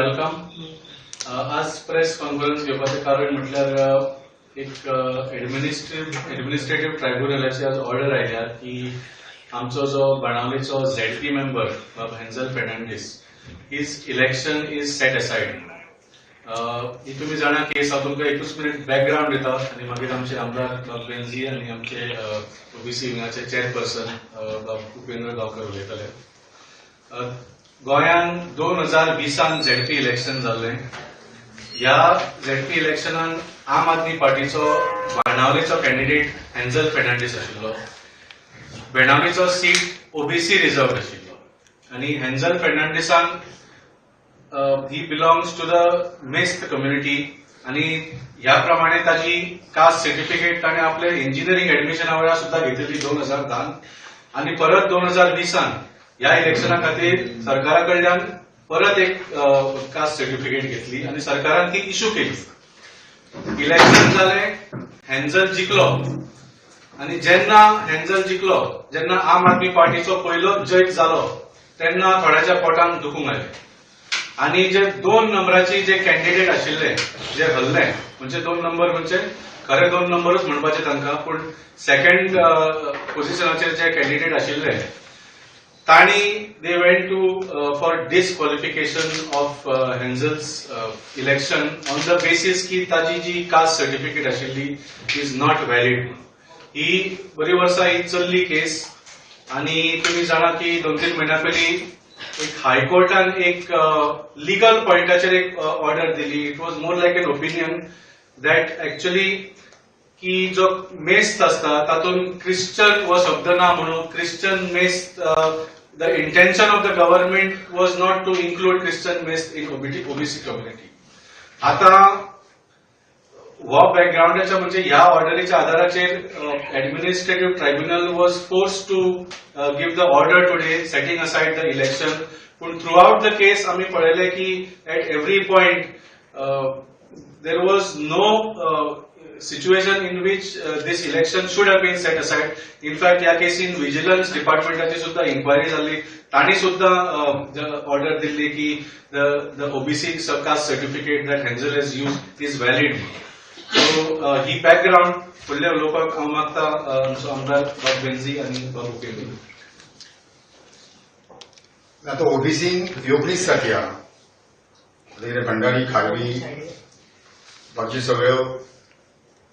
Welcome uh, आज press conference घेवपाचें कारण म्हटल्यार uh, एक एडमिनिस्ट्रेटिव्ह एडमिनिस्ट्रेटिव्ह ट्रायब्युनलाची आज ऑर्डर आयल्या की आमचो जो बाणावलेचो Z P member Hanzel Fernandes his election is set aside ही तुम्ही जाणा केस हांव तुमकां एकूच मिनीट बॅकग्रावंड दिता आनी मागीर आमचे आमदार बाब बेनझी आनी आमचे ओबीसी विंगाचे चेअरपर्सन बाब उपेंद्र गांवकर उलयतले गोंयांत दोन हजार वीसान झेडपी इलेक्शन जाल्लें ह्या झेडपी इलेक्शनान आम आदमी पार्टीचो बाणावलेचो कॅन्डिडेट हेन्झल फेर्नांडीस आशिल्लो. बेणावलीचो सीट ओबीसी रिझर्व आशिल्लो. आनी हॅन्झल फेर्नांडीसान he belongs to the Mest community आणि ह्या प्रमाणे ताची कास्ट सर्टिफिकेट ताणें आपले इंजिनियरिंग ऍडमिशना वेळार सुद्दां घेतली दोन हजार धान आणि परत दोन हजार वीसान ह्या इलेक्शना खातीर सरकारा कडल्यान परत एक कास्ट सर्टिफिकेट घेतली आणि सरकारान ती इश्यू केली. इलेक्शन जालें हॅन्झल जिखलो आणि जेन्ना हॅन्झल जिखलो जेन्ना आम आदमी पार्टीचो पयलो जज जालो तेन्ना थोड्याच्या पोटान दुखूंक आयलें आणि जे दोन नंबराचे जे कॅन्डिडेट आशिल्ले जे हल्ले म्हणजे दोन नंबर म्हणजे खरे दोन नंबरच म्हणपाचे तांकां पूण सेकंड पोझिशनाचेर जे कॅन्डिडेट आशिल्ले तांणी दे for to for uh, of uh, election on the basis की ताची जी कास्ट सर्टिफिकेट आशिल्ली इज नॉट व्हॅलिड ही बरी वर्सा ही चल्ली केस आणि तुम्ही जाणा की दोन तीन म्हयन्या पयलीं एक हायकोर्टान एक लिगल पॉइंटाचेर एक ऑर्डर दिली it was more like an opinion that actually की जो मेस्त असता तातूंत क्रिश्चन हो शब्द ना म्हणून Christian Mest the intention of the government was not to include Christian Mest in OBC community आता वा बॅकग्राऊंडाच्या म्हणजे ह्या ऑर्डरीच्या आधाराचेर administrative tribunal was force to give the order today setting aside the election पूण थ्रू आउट द केस आम्ही पळयले की at every point there was no situation in which this election should have been set aside in fact या केसीन vigilance डिपार्टमेंटाची सुद्धा inquiry जाल्ली तांणी सुद्धा ऑर्डर दिल्ली की the OBC subcaste certificate that Hanzel is use is valid so he background फुडल्या उलोवपाक हांव मागता आमचो आमदार बाब बेन्झी आनी बाब आता ओबीसी येवपीच साठी हा भंडारी खारवी बाकी सगळ्यो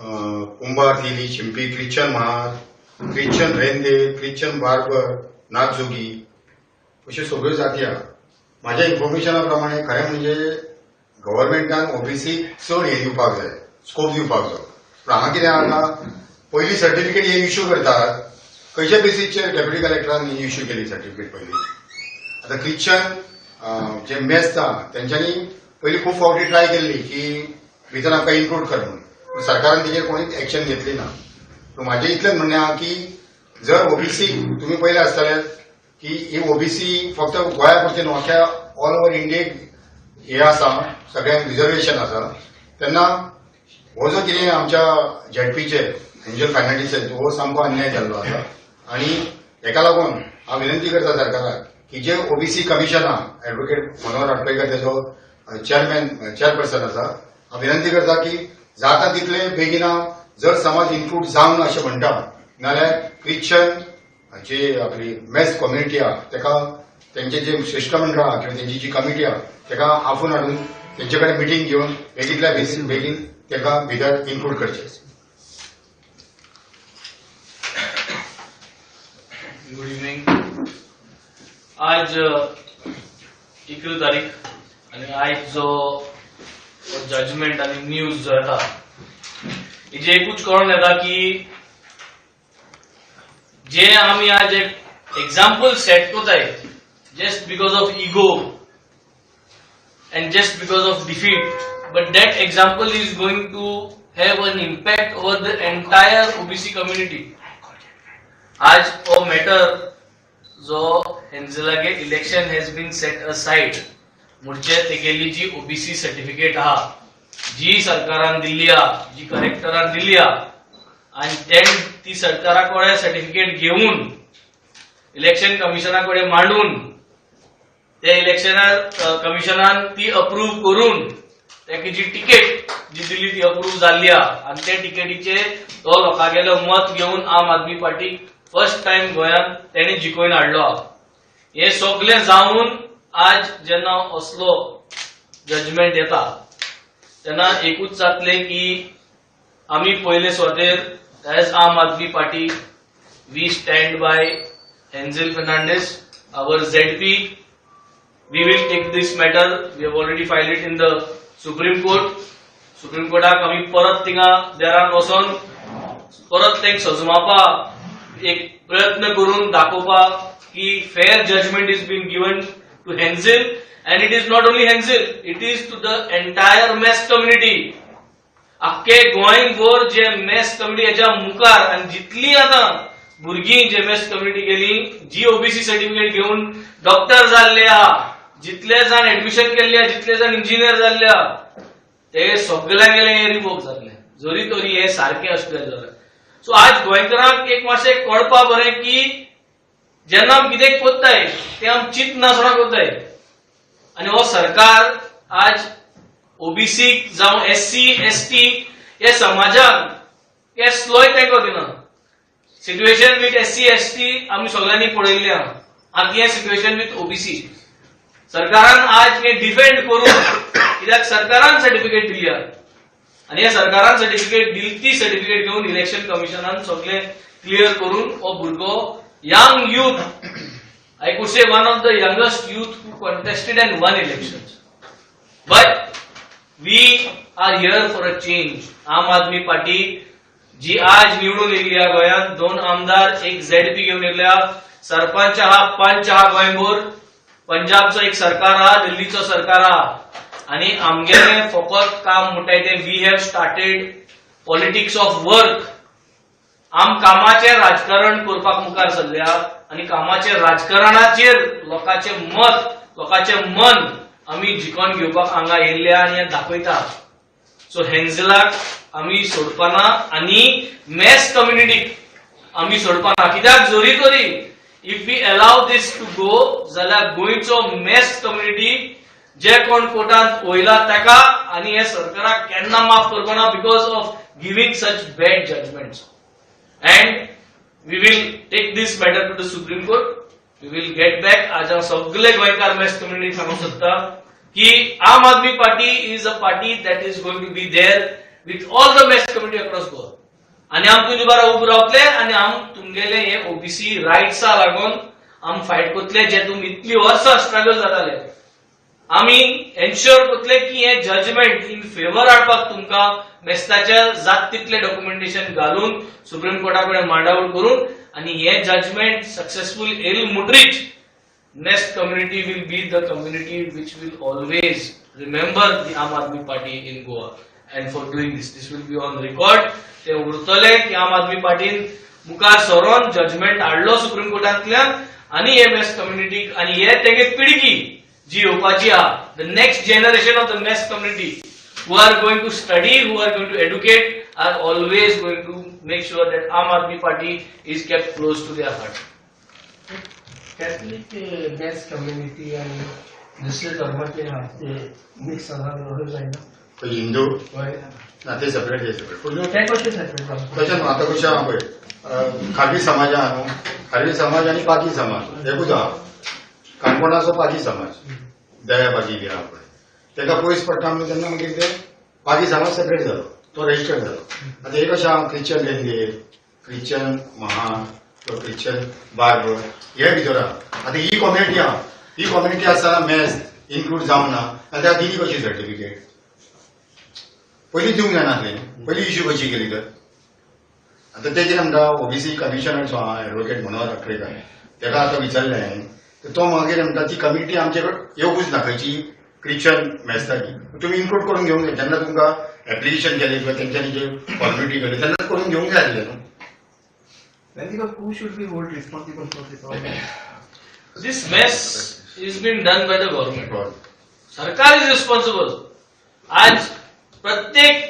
कुंभार दिली शिंपी ख्रिश्चन महाल ख्रिश्चन रेंदे ख्रिश्चन बार्बर नागजोगी अश्यो सगळ्यो जाती हा माझ्या इन्फॉर्मेशना प्रमाणे खरें म्हणजे गव्हर्नमेंटान ओबीसी चड हे दिवपाक जाय स्कोप दिवपाक जाय. पूण हांगा कितें हांगा पयली सर्टिफिकेट हे इश्यू करतात खंयच्या बेसीसचेर डेप्युटी कलेक्टरान ही इश्यू केली सर्टिफिकेट पयली आता ख्रिश्चन जे मेस्त आहा तेंच्यांनी पयलीं खूब फावटी ट्राय केल्ली की भितर आमकां इन्क्लूड कर म्हणून. सरकारान तेजेर कोणीच एक्शन घेतली ना. पूण म्हाजें इतलेंच म्हणणें आहा की जर ओबीसी तुमी पहिले आसतले की ही ओबीसी फक्त गोंया पुरती न्हू अख्या ऑल ओव्हर इंडियेक हे आसा सगळ्यांक रिजर्वेशन आसा तेन्ना हो जो कितें आमच्या झेडपीचे एंजल फायनान्सीस हो सामको अन्याय जाल्लो आसा आनी हेका लागून हांव विनंती करता सरकाराक की जे ओबीसी कमिशन आहा एडवोकेट मनोहर आटपेकर तेजो चेअरमॅन चेअरपर्सन आसा हांव विनंती करता की जाता तितले बेगिना जर समाज इन्क्लूड जावंक ना अशें म्हणटा नाल्यार क्रिश्चन जे आपली मेस कम्युनिटी आहा तेका तेंचे जे शिष्टमंडळ आहा किंवा तेंची जी कमिटी आहा तेका आफून हाडून तेंचे कडेन मिटींग घेवन बेगींतल्या बेगीन बेगीन तेका भितर इन्क्लूड करचें. गुड इव्हनिंग आज एकवीस तारीख आणि आज जो और जजमेंट आणि न्यूज जो येतात हिजे एकूच कळून येतात की जे आम्ही आज एक एक्झाम्पल सेट करताय just because of ego and just because of defeat but that example is going to have an impact over the entire OBC community आज ओ मॅटर जो हेन्झला इलेक्शन हॅज बीन सेट अ म्हणजे तेगेली जी ओबीसी सर्टिफिकेट आहा जी सरकारान दिल्ली हा जी कलेक्टरान दिल्ली हा आणि ते ती सरकारा कडेन सर्टिफिकेट घेऊन इलेक्शन कमिशना कडेन मांडून त्या इलेक्शन कमिशनान ती अप्रूव्ह करून ताका जी तिकेट जी दिली ती अप्रूव्ह जाल्ली हा आनी त्या तिकेटीचे तो लोकांगेलो मत घेवन आम आदमी पार्टी फर्स्ट टाइम गोंयांत तेणे जिखोवन हाडलो हे. सगळे जावन आज जेन्ना असलो जजमेंट येता तेन्ना एकूच जातलें की आमी पयले सुवातेर as Aam Aadmi party. We stand by Hanzel Fernandes our ZP we will take this matter. We have already filed it in the supreme court. Supreme कोर्टाक आमी परत थिंगा देरान वचोन परत तेंक सजमावपा एक प्रयत्न करून दाखोवपाक की fair judgement is been given to Hanzel and it is not only Hanzel it is to the entire Mes community अख्खे गोंयभर जे मॅस कम्युनिटी हेच्या मुखार आनी जितली आतां भुरगीं जे मेस कम्युनिटी गेली जी ओबीसी सर्टिफिकेट घेवन डॉक्टर जाल्ले आहा जितले जाण ऍडमिशन केल्ले आहा जितले जाण इंजिनियर जाल्ले आहा ते सगळ्यांगेले हे रिवोक जातले जरी तरी हे सारखे असले जाल्यार सो आज गोंयकारांक एक मातशें कळपा बरें की जेन्ना विधेयक कितें कोत्ताय ते आमी चिंत नासतना कोत्ताय आनी हो सरकार आज ओबीसीक जावं एससी एसटी हे समाजाक कसलोय तेंको दिना सिच्युएशन विथ एस टी आमी सगळ्यांनी पळयल्लें आहा आतां हें सिच्युएशन विथ ओबीसी. सरकारान आज हे डिफेंड करून कित्याक सरकारान सर्टिफिकेट दिली आणि आनी हे सरकारान सर्टिफिकेट दिली ती सर्टिफिकेट घेवन इलेक्शन कमिशनान सगळे क्लियर करून हो भुरगो young youth I could say one of the youngest youth who contested and won elections. But we are here for a change. आम आदमी पार्टी जी आज निवडून येयली हा गोंयांत. दोन आमदार एक झेडपी घेवन येयल्या सरपंच आहा पंच आहा गोंयभर पंजाबचो एक सरकार आहा दिल्लीचो सरकार आहा आणि आमगेले फकत काम म्हणटाय ते. We have started politics of work आम कामाचें राजकारण करपाक मुखार सरल्या आनी कामाचें राजकारणाचेर लोकांचें मत लोकांचें मन आमी जिखोन घेवपाक हांगा येयल्ल्या आनी हें दाखयता. सो हेन्झलाक आमी सोडपाना आनी मॅस कम्युनिटीक आमी सोडपाना. कित्याक? जरी तरी if we allow this to go जाल्यार गोंयचो मॅस कम्युनिटी जे कोण कोर्टांत वयला ताका आनी हे सरकाराक केन्ना माफ करपाना because of giving such bad judgements and we will take this matter to the Supreme Court. We will get back आज हांव सगळे गोंयकार मॅस कम्युनिटी सांगूंक सोदता की Aam Aadmi party is a party that is going to be there with all the Mes community across Goa आनी आम तुझे बारा उबे रावतले आनी आम तुमगेले हे ओबीसी रायट्सा लागून आम फायट करतले जे तुम इतली वर्सां स्ट्रगल जाताले आमी एन्श्योर करतले की हे जजमेंट इन फेवर हाडपाक तुमकां. मेस्ताच्या जात तितले डॉक्युमेंटेशन घालून सुप्रीम कोर्टा कडेन मांडावळ करून आनी हे जजमेंट सक्सेसफूल येईल मुटरीच next community will be the community which will always remember the Aam Aadmi Party in Goa and for doing this this will be on record ते उरतले की आम आदमी पार्टीन मुखार सरोन जजमेंट हाडलो सुप्रीम कोर्टांतल्यान आनी हे बेस्ट कम्युनिटीक आनी हे तेगे पिडकी. जी येवपाची आहा the next generation of the Mesta community who are going to study, who are going to educate, are always going to make sure that Aam Aadmi Party is kept close to their heart. Catholic best community आणि दुसरे धर्माचे आहा ते mix पळय हिंदू? गोंय ना ते separate ते separate ते कशें सेपरेट न्हू आतां कशें आहा पळय खारवी समाज आहा न्हू खारवी समाज आनी पागी समाज. एकूच आहा काणकोणाचो पागी समाज. दया पागी बी आहा पळय तेका पयस पडटा म्हणून तेन्ना मागीर ते पागी समाज सेपरेट जालो तो रजिस्टर जालो आतां हे कशें आहा ख्रिश्चन लेंगेर ख्रिश्चन महान तो ख्रिश्चन बार्बर हे भितर आहा आतां ही कॉम्युनिटी आहा ही कॉम्युनिटी आसतना मॅस इन्क्लूड जावंक ना आनी त्या दिली कशी सर्टिफिकेट पयलीं दिवंक जायनासलें पयलीं इश्यू कशी केली तर आता ते म्हणटा ओबीसी कमिशनर जो हा एडवोकेट मनोहर अक्रेकर ताका आतां विचारलें हांवें तो मागीर म्हणटा ती कमिटी आमचे कडेन येवूच ना खंयची क्रिश्चन मेस्ताची तुमी इन्क्लूड करून घेवंक जाय जेन्ना तुमकां एप्लिकेशन केलें किंवा तेंच्यांनी जे फॉर्मेलिटी केली तेन्नाच करून घेवंक जाय आसलें न्हू? This mess is being done by the government. बरं. सरकार इज रिस्पॉन्सिबल आज प्रत्येक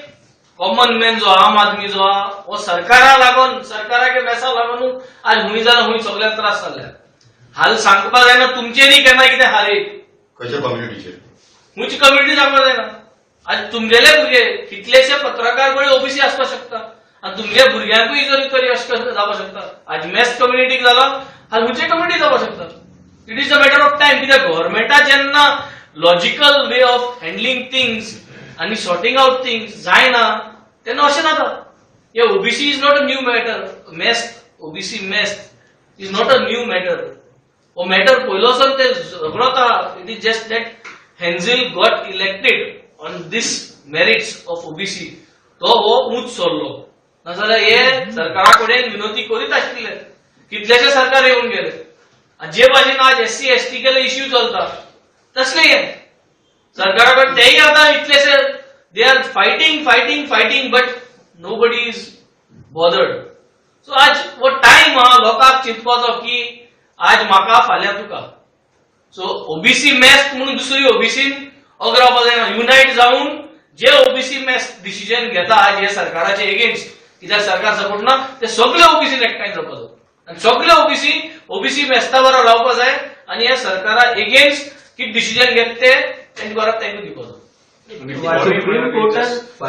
कॉमन मॅन जो आम आदमी जो हा हो सरकारा लागून सरकाराके मेसा लागून आज हुंय जाल्यार हुंय सगळ्याक त्रास जाल्ल्या हाल सांगपा जायना तुमचेनी केन्ना कितें हाल खंयच्या कम्युनिटीचेर मुची कम्युनिटी सांगपा जायना. आज तुमगेले भुरगे कितलेशे पत्रकार बळे ओबीसी आसपाक शकता आणि तुमगे भुरग्यांकूय जर तरी अशें जावपाक शकता आज मॅस्ट कम्युनिटीक जाला आज खंयचे कम्युनिटी जावपाक शकता it is a matter of time कित्याक गव्हर्मेंटा जेन्ना logical way of handling things आनी सॉर्टिंग आउट थिंग्स जायना तेन्ना अशें जाता हे OBC is not a new matter Mesta OBC Mesta is not a new matter हो मॅटर पयलोसून ते झगडो it is just that Henzil got elected on this merits of OBC तो हो उंच सोडलो नाजाल्यार हे सरकारा कडेन विनंती करीत आशिल्ले कितलेशे सरकार येवन गेले? जे भाशेन आज एस सी एस टी केले इश्यू चलता। तसले हे। सरकारा कडेन तेय आतां इतलेशे they are fighting fighting fighting but nobody is bothered so आज हो टायम हा लोकांक चिंतपाचो की आज म्हाका फाल्यां तुका. सो ओबीसी मॅस्ट म्हणून दुसरी ओबीसी अग्रावपा जायना युनायट जावन जे ओबीसी मॅस्ट डिसिजन घेता आज हे सरकाराचे एगेन्स्ट कित्याक सरकार सपोर्ट ना ते सगळे ओबीसी एकठांय जावपाचो आनी सगळे ओबीसी ओबीसी मेस्ता बरोबर रावपा जाय आनी हे सरकारा एगेन्स्ट कितें डिसिजन घेता ते तेंचे बरोबर तेंका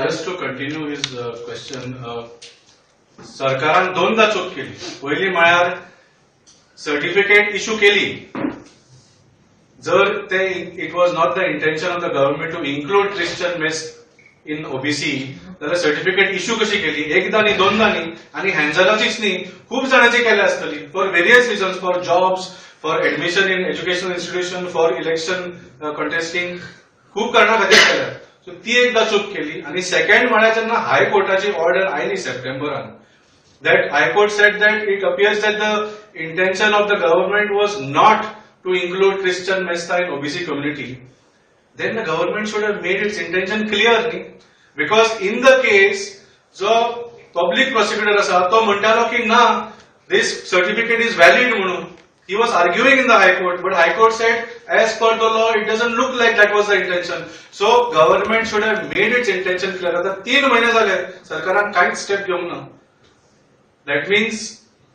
just to continue his question सरकारान दोनदा चूक केली. पहिली म्हळ्यार सर्टिफिकेट इश्यू केली जर ते it was not the intention of the government to include Christian Mesta in OBC जाल्यार सर्टिफिकेट इश्यू कशी केली? एकदा न्ही दोनदा न्ही आणि हँझलाचीच न्ही खूप जाणांची केल्या आसतली for various reasons for jobs for admission in education institution for election contesting खूप कारणां खातीर केल्या सो ती एकदा चूक केली आणि सेकंड म्हळ्यार जेन्ना हायकोर्टाची ऑर्डर आयली सप्टेंबरान that High Court said that it appears that the intention of the government was not to include Christian Mesta in OBC community, then the government should have made its intention clear, because in the case, जो public prosecutor असा तो म्हणटालो की ना this certificate is valid म्हणून he was arguing in the High Court, but High Court said, as per the law, it doesn't look like that was the intention. So government should have made its intention clear. आता तीन महिने झाले सरकारान कांयच step घेवंक ना that means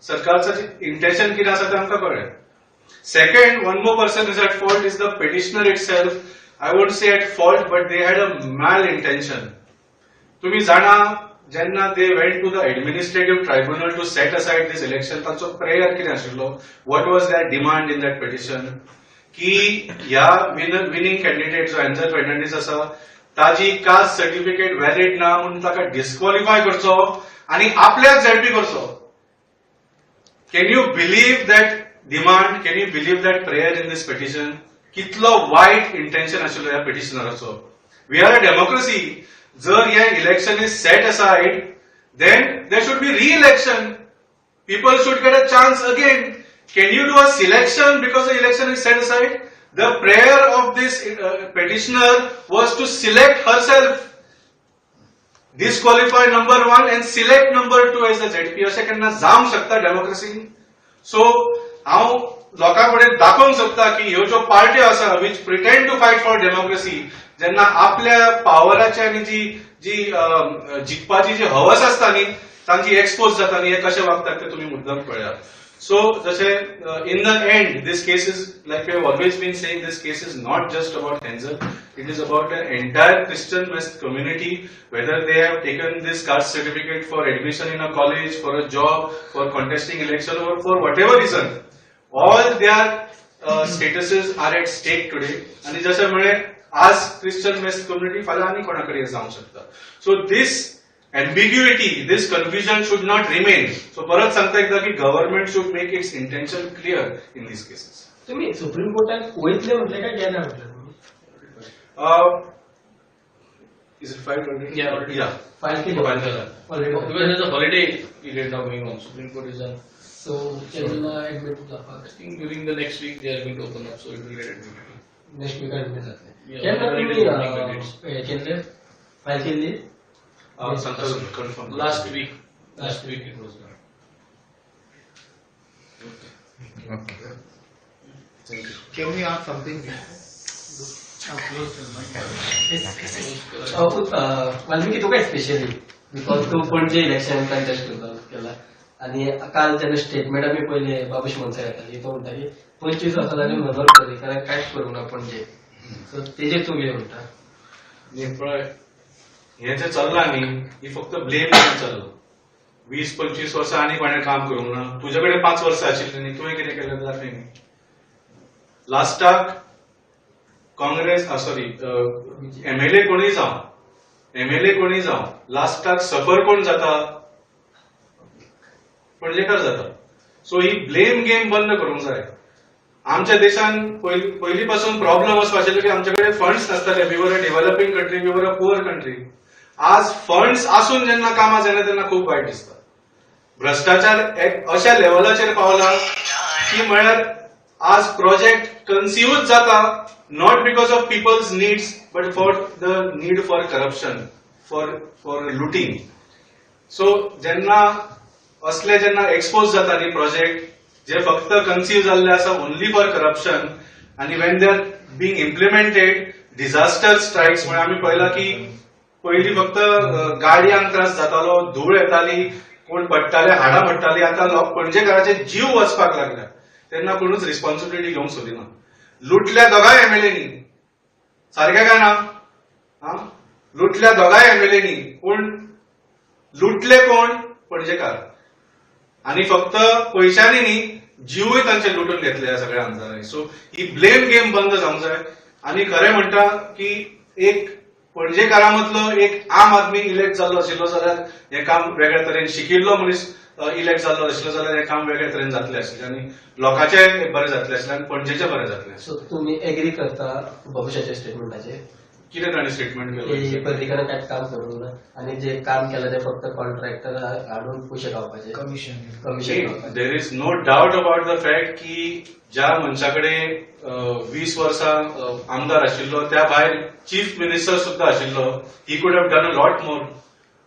सरकारचं intention कितें आसा तें आमकां कळ्ळें second one more person is at fault is the petitioner itself I won't say at fault but they had a mal intention तुम्ही जाणा जेन्ना they went to the administrative tribunal to set aside this election तांचो prayer कितें आशिल्लो what was that demand in that petition की ह्या winning candidate जो एन्झल फर्नांडीस आसा ताजी कास्ट सर्टिफिकेट व्हॅलिड ना म्हणून ताका डिस्क्वॉलिफाय करचो आणि आपल्याक झेडपी करचो. Can you believe that demand can you believe that prayer in this petition कितलो वायट इंटेन्शन आशिल्लो ह्या पेटिशनराचो वी आर अ डेमोक्रेसी जर हे election is set aside then there should be re election people should get a chance again can you do a selection because the election is set aside? The prayer of this uh, petitioner was to select herself. Disqualify number one and select number two as the ZP. अशें केन्ना जावंक शकता डेमोक्रेसीन so हांव लोकां कडेन दाखोवंक सोदता की ह्यो ज्यो पार्ट्यो आसा which pretend to fight for democracy जेन्ना आपल्या पावराची आनी जी जी जिखपाची जी हवस आसता न्ही तांची एक्सपोज जाता न्ही हे कशे वागतात ते तुमी मुद्दम पळया सो जशे in the end this case is like we always been saying this case is not just about Henzil it is about an entire Christian West community, whether they have taken this caste certificate for admission in a college, for a job, for contesting election, or for whatever reason. All their uh, statuses are at stake today. आणि जसे म्हणे आज Christian waste community फाल्यां आनी कोणा कडेन जावंक ambiguity, this confusion should not remain. So परत सांगता एकदा की government should make its intention clear in these cases. तुम्ही सुप्रीम कोर्टात वयतले म्हटले काय गेला म्हटलं तुम्ही Uh, is it filed already? Yeah, already. Yeah. File केली File केलं. Already. Because there's a holiday period now going on. Supreme Court is on. So चेन्नईला ऍडमिट जातात I think during the next week they are going to open up, so it will get admitted. Next week admit जातले Yeah, केन्ना already तुम्ही opening the uh, dates. Uh, सांगता confirm. Last week, last week it was done. Can we ask something? Valmiki Tuka specially because तू Panaji election contest केला आणि काल त्याने statement आम्ही पहिले बाबूश म्हणता येताली तो म्हणटा की पंचवीस वर्सांनी मनोर करी कारण कांयच करूंक ना पणजे सो तेजेर तूं कितें म्हणटा हें जें चल्लां न्ही ही फक्त ब्लेम घेवन चल्लां. वीस पंचवीस वर्सां आनी कोणें काम करूंक ना तुजे कडेन पांच वर्सां आशिल्लीं न्ही तुवें कितें केलें जालें न्ही लास्टाक काँग्रेस सॉरी एमएलए कोणूय जावं एमएलए कोणूय जावं लास्टाक सफर कोण जाता? पणजेकार जाता. सो ही ब्लेम गेम बंद करूंक जाय आमच्या देशान पयली पासून प्रॉब्लम असो आशिल्लो की आमचे कडेन funds नासताले we were a developing country we were a poor country आज फंड्स आसून जेन्ना कामां जायना तेन्ना खूब वायट दिसता. भ्रष्टाचार एक अशा लेवलाचेर पावला की म्हळ्यार आज प्रोजेक्ट कन्सिव्ह जाता not because of people's needs but for the need for corruption for for looting so जेन्ना असले जेन्ना एक्सपोज जाता न्ही प्रोजेक्ट जे फक्त कन्सीव जाल्ले आसा ओन्ली फॉर करप्शन आनी when they are being implemented disaster strikes म्हळ्यार आमी पळयला की पयलीं फक्त अ, गाडयांक त्रास जातालो धूळ येताली कोण पडटाले हाडां पडटाली आतां लोक पणजेकाराचे म्हणजे जीव वचपाक लागल्या तेन्ना कोणूच रिस्पॉन्सिबिलिटी घेवंक सोदिना लुटल्या दोगांय एमएलएनी सारकें काय ना हा? लुटल्या दोगांय एमएलएनी पूण लुटले कोण? म्हणजे पणजेकार आणि फक्त पयशांनी न्ही जीवय तांचे लुटून घेतले ह्या सगळ्या आमदारांनी सो ही ब्लेम गेम बंद जावंक जाय. आणि खरें म्हणटा की एक पणजेकारा मदलो एक आम आदमी इलेक्ट जाल्लो आशिल्लो जाल्यार हें काम वेगळ्या तरेन शिकिल्लो मनीस इलेक्ट जाल्लो आशिल्लो जाल्यार हें काम वेगळ्या तरेन जातलें आशिल्लें आनी लोकांचें बरें जातलें आशिल्लें आनी पणजेचें बरें जातलें सो तुमी एग्री करता बाबुशाच्या स्टेटमेंटाचेर कितें ताणें स्टेटमेंट की केलो कांयच काम करूंक ना आणि जे काम केलं ते फक्त कॉन्ट्रॅक्टर हाडून पयशे गावपाचे Commission. Commission गावपाचे there is no doubt about the fact की ज्या मनशाकडे वीस वर्सां अ, आमदार आशिल्लो त्या भायर चीफ मिनिस्टर सुद्धा आशिल्लो he could have done a lot more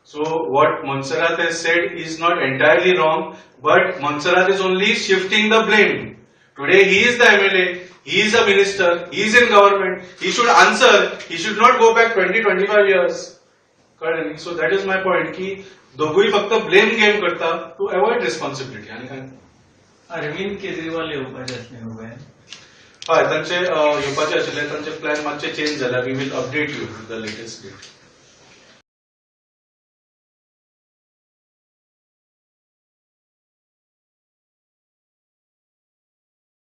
so what Montserrat has said is not entirely wrong, but Montserrat is only shifting the blame. Today he is the MLA, he is a minister, he is in government, he should answer, he should not go back 20-25 years. न्ही so that is my point की दोगूय फक्त blame game करता to avoid responsibility आनी काय? अरविंद केजरीवाल येवपाचे आसले न्हू गोंयांत हय तांचे येवपाचे आशिल्ले तांचे प्लॅन मातशे चेंज जाला we will update you the latest date